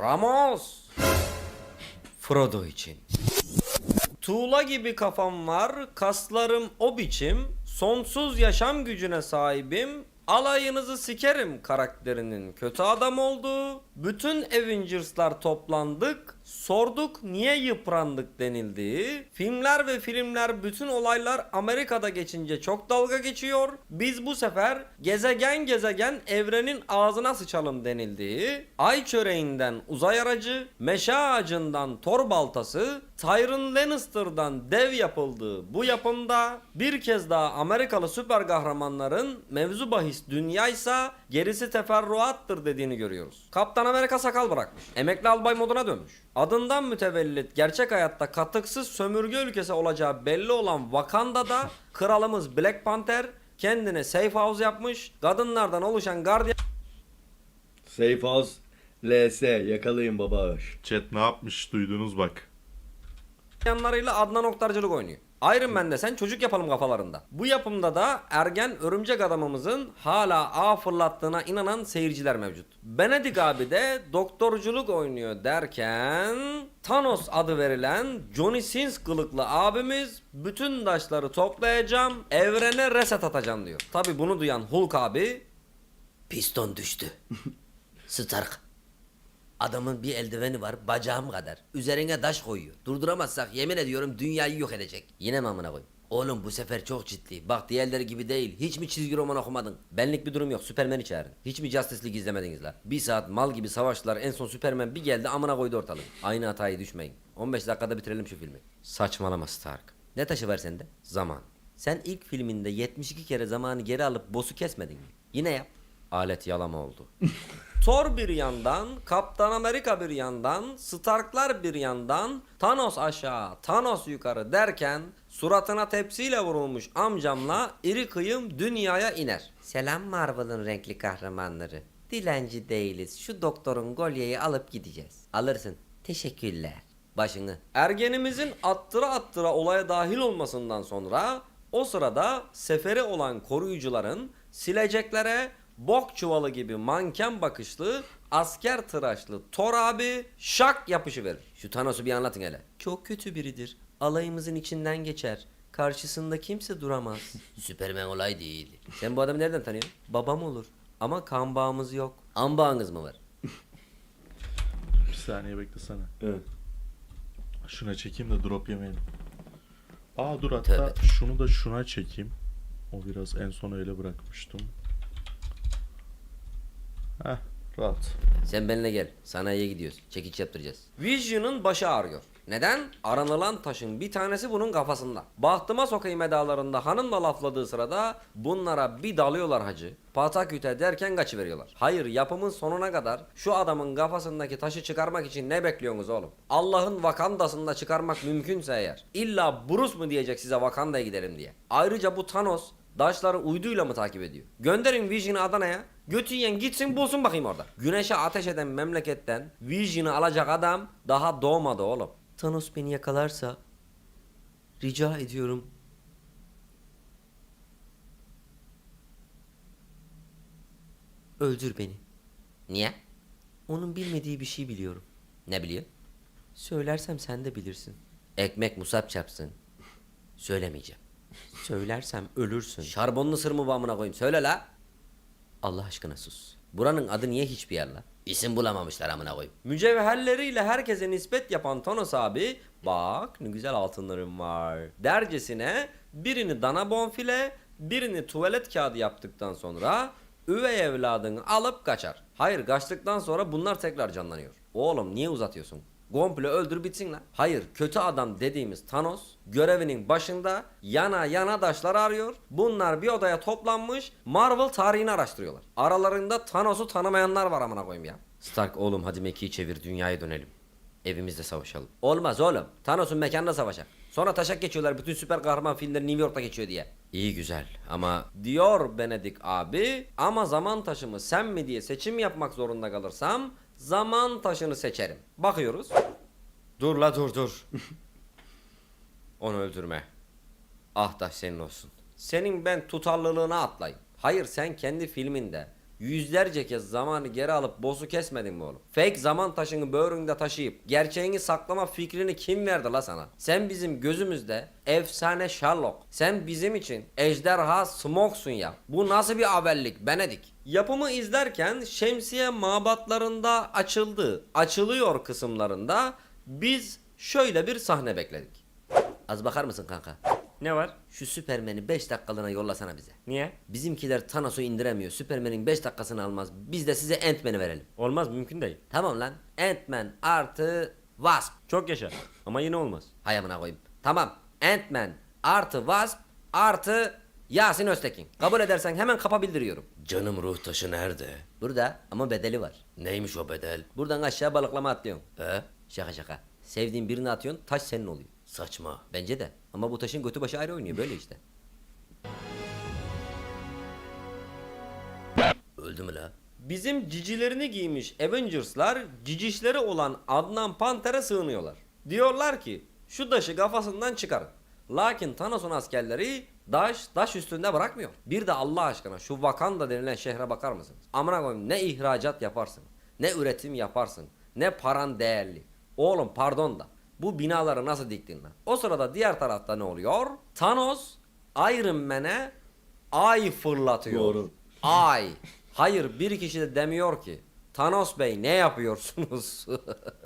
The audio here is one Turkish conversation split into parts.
Ramos. Frodo için. Tuğla gibi kafam var, kaslarım o biçim, sonsuz yaşam gücüne sahibim, alayınızı sikerim karakterinin kötü adam olduğu, bütün Avengers'lar toplandık, sorduk niye yıprandık denildiği, filmler ve filmler bütün olaylar Amerika'da geçince çok dalga geçiyor, biz bu sefer gezegen gezegen evrenin ağzına sıçalım denildiği, ay çöreğinden uzay aracı, meşe ağacından tor baltası, Tyrion Lannister'dan dev yapıldığı bu yapımda. Bir kez daha Amerikalı süper kahramanların mevzu bahis dünyaysa gerisi teferruattır dediğini görüyoruz. Kaptan Amerika sakal bırakmış. Emekli albay moduna dönmüş. Adından mütevellit gerçek hayatta katıksız sömürge ülkesi olacağı belli olan Wakanda'da kralımız Black Panther kendine safe house yapmış. Kadınlardan oluşan gardiyan Safe House LS yakalayın baba. Chat ne yapmış duydunuz bak. yanlarıyla Adnan Oktarcılık oynuyor. Iron Man'de sen çocuk yapalım kafalarında. Bu yapımda da ergen örümcek adamımızın hala ağ fırlattığına inanan seyirciler mevcut. Benedict abi de doktorculuk oynuyor derken Thanos adı verilen Johnny Sins kılıklı abimiz bütün taşları toplayacağım evrene reset atacağım diyor. Tabi bunu duyan Hulk abi piston düştü. Stark Adamın bir eldiveni var bacağım kadar. Üzerine taş koyuyor. Durduramazsak yemin ediyorum dünyayı yok edecek. Yine mi amına koyayım? Oğlum bu sefer çok ciddi. Bak diğerleri gibi değil. Hiç mi çizgi roman okumadın? Benlik bir durum yok. Süpermen'i çağırın. Hiç mi Justice League izlemediniz la? Bir saat mal gibi savaştılar. En son Süpermen bir geldi amına koydu ortalığı. Aynı hatayı düşmeyin. 15 dakikada bitirelim şu filmi. Saçmalama Stark. Ne taşı var sende? Zaman. Sen ilk filminde 72 kere zamanı geri alıp boss'u kesmedin mi? Yine yap. Alet yalama oldu. Thor bir yandan, Kaptan Amerika bir yandan, Starklar bir yandan, Thanos aşağı, Thanos yukarı derken suratına tepsiyle vurulmuş amcamla iri kıyım dünyaya iner. Selam Marvel'ın renkli kahramanları. Dilenci değiliz. Şu doktorun golyeyi alıp gideceğiz. Alırsın. Teşekkürler. Başını. Ergenimizin attıra attıra olaya dahil olmasından sonra o sırada seferi olan koruyucuların sileceklere bok çuvalı gibi manken bakışlı asker tıraşlı Thor abi şak yapışı verir. Şu Thanos'u bir anlatın hele. Çok kötü biridir. Alayımızın içinden geçer. Karşısında kimse duramaz. Süpermen olay değil. Sen bu adamı nereden tanıyorsun? Babam olur. Ama kan bağımız yok. An bağınız mı var? Bir saniye beklesene. Evet. Şuna çekeyim de drop yemeyelim. Aa dur hatta Tövbe. şunu da şuna çekeyim. O biraz en son öyle bırakmıştım. Heh rahat. Sen benimle gel. Sanayiye gidiyoruz. Çekiç yaptıracağız. Vision'ın başı ağrıyor. Neden? Aranılan taşın bir tanesi bunun kafasında. Bahtıma sokayım edalarında hanımla lafladığı sırada bunlara bir dalıyorlar hacı. Pataküte derken kaçıveriyorlar. Hayır yapımın sonuna kadar şu adamın kafasındaki taşı çıkarmak için ne bekliyorsunuz oğlum? Allah'ın vakandasında çıkarmak mümkünse eğer. İlla Bruce mu diyecek size vakandaya gidelim diye. Ayrıca bu Thanos Daşları uyduyla mı takip ediyor? Gönderin Vision'ı Adana'ya. Götü yiyen gitsin bulsun bakayım orada. Güneşe ateş eden memleketten Vision'ı alacak adam daha doğmadı oğlum. Thanos beni yakalarsa rica ediyorum. Öldür beni. Niye? Onun bilmediği bir şey biliyorum. Ne biliyor? Söylersem sen de bilirsin. Ekmek musab çarpsın. Söylemeyeceğim. Söylersem ölürsün. Şarbonlu sır mı bu amına koyayım? Söyle la. Allah aşkına sus. Buranın adı niye hiçbir yer la? İsim bulamamışlar amına koyayım. Mücevherleriyle herkese nispet yapan Thanos abi bak ne güzel altınlarım var. Dercesine birini dana bonfile birini tuvalet kağıdı yaptıktan sonra üvey evladını alıp kaçar. Hayır kaçtıktan sonra bunlar tekrar canlanıyor. Oğlum niye uzatıyorsun? Komple öldür bitsin lan. Hayır kötü adam dediğimiz Thanos görevinin başında yana yana daşlar arıyor. Bunlar bir odaya toplanmış Marvel tarihini araştırıyorlar. Aralarında Thanos'u tanımayanlar var amına koyayım ya. Stark oğlum hadi mekiği çevir dünyaya dönelim. Evimizde savaşalım. Olmaz oğlum. Thanos'un mekanında savaşak. Sonra taşak geçiyorlar bütün süper kahraman filmleri New York'ta geçiyor diye. İyi güzel ama diyor Benedict abi ama zaman taşımı sen mi diye seçim yapmak zorunda kalırsam zaman taşını seçerim. Bakıyoruz. Dur la dur dur. Onu öldürme. Ah da senin olsun. Senin ben tutarlılığına atlayayım. Hayır sen kendi filminde Yüzlerce kez zamanı geri alıp boss'u kesmedin mi oğlum? Fake zaman taşını böğründe taşıyıp gerçeğini saklama fikrini kim verdi la sana? Sen bizim gözümüzde efsane Sherlock. Sen bizim için ejderha Smoke'sun ya. Bu nasıl bir haberlik Benedik? Yapımı izlerken şemsiye mabatlarında açıldı, açılıyor kısımlarında biz şöyle bir sahne bekledik. Az bakar mısın kanka? Ne var? Şu Süpermen'i 5 dakikalığına yollasana bize. Niye? Bizimkiler Thanos'u indiremiyor. Süpermen'in 5 dakikasını almaz. Biz de size Ant-Man'i verelim. Olmaz mümkün değil. Tamam lan. Ant-Man artı Wasp. Çok yaşa. Ama yine olmaz. Hay amına koyayım. Tamam. Ant-Man artı Wasp artı Yasin Öztekin. Kabul edersen hemen kapa bildiriyorum. Canım ruh taşı nerede? Burada ama bedeli var. Neymiş o bedel? Buradan aşağı balıklama atlıyorsun. He? Şaka şaka. Sevdiğin birini atıyorsun taş senin oluyor. Saçma. Bence de. Ama bu taşın götü başı ayrı oynuyor böyle işte. Öldü mü la? Bizim cicilerini giymiş Avengers'lar cicişleri olan Adnan Panter'e sığınıyorlar. Diyorlar ki şu taşı kafasından çıkarın. Lakin Thanos'un askerleri daş daş üstünde bırakmıyor. Bir de Allah aşkına şu Wakanda denilen şehre bakar mısınız? Amına koyayım ne ihracat yaparsın, ne üretim yaparsın, ne paran değerli. Oğlum pardon da bu binaları nasıl diktin lan? O sırada diğer tarafta ne oluyor? Thanos Iron Man'e ay fırlatıyor. Doğru. Ay. Hayır bir kişi de demiyor ki Thanos Bey ne yapıyorsunuz?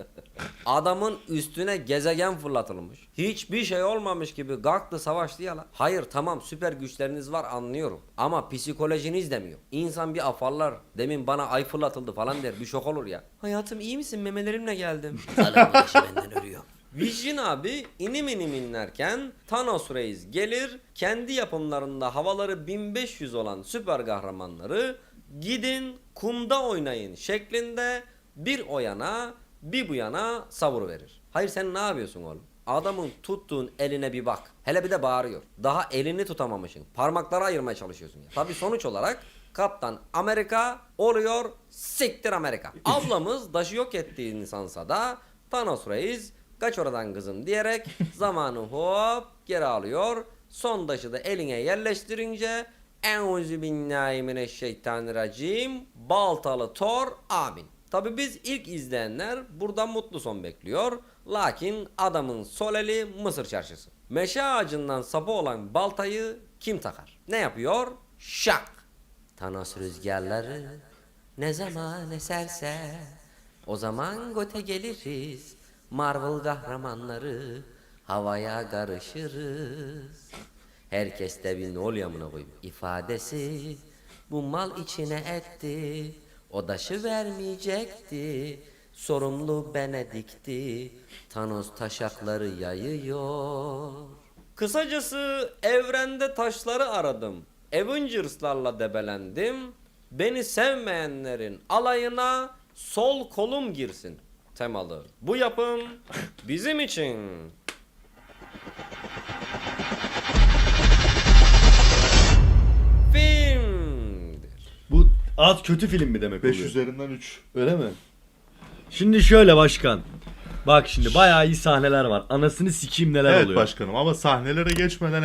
Adamın üstüne gezegen fırlatılmış. Hiçbir şey olmamış gibi kalktı savaştı ya. Hayır tamam süper güçleriniz var anlıyorum. Ama psikolojiniz demiyor. İnsan bir afallar. Demin bana ay fırlatıldı falan der. Bir şok olur ya. Hayatım iyi misin? Memelerimle geldim. Adam benden ölüyor. Vision abi inim inim inlerken Thanos Reis gelir kendi yapımlarında havaları 1500 olan süper kahramanları gidin kumda oynayın şeklinde bir o yana bir bu yana savur verir. Hayır sen ne yapıyorsun oğlum? Adamın tuttuğun eline bir bak. Hele bir de bağırıyor. Daha elini tutamamışsın. Parmakları ayırmaya çalışıyorsun ya. Tabi sonuç olarak Kaptan Amerika oluyor siktir Amerika. Ablamız daşı yok ettiği insansa da Thanos Reis kaç oradan kızım diyerek zamanı hop geri alıyor. Son taşı da eline yerleştirince Euzu billahi mineşşeytanirracim baltalı Thor amin. Tabi biz ilk izleyenler buradan mutlu son bekliyor. Lakin adamın sol eli Mısır çarşısı. Meşe ağacından sapı olan baltayı kim takar? Ne yapıyor? Şak! Thanos rüzgarları ne zaman eserse o zaman gote geliriz. Marvel kahramanları havaya karışırız. Herkes de bir ne oluyor amına koyayım ifadesi bu mal içine etti. O daşı vermeyecekti. Sorumlu Benedikti. Thanos taşakları yayıyor. Kısacası evrende taşları aradım. Avengers'larla debelendim. Beni sevmeyenlerin alayına sol kolum girsin temalı. Bu yapım bizim için. Filmdir. Bu az kötü film mi demek 5 oluyor? üzerinden 3. Öyle mi? Şimdi şöyle başkan. Bak şimdi bayağı iyi sahneler var. Anasını sikeyim neler Evet oluyor. başkanım ama sahnelere geçmeden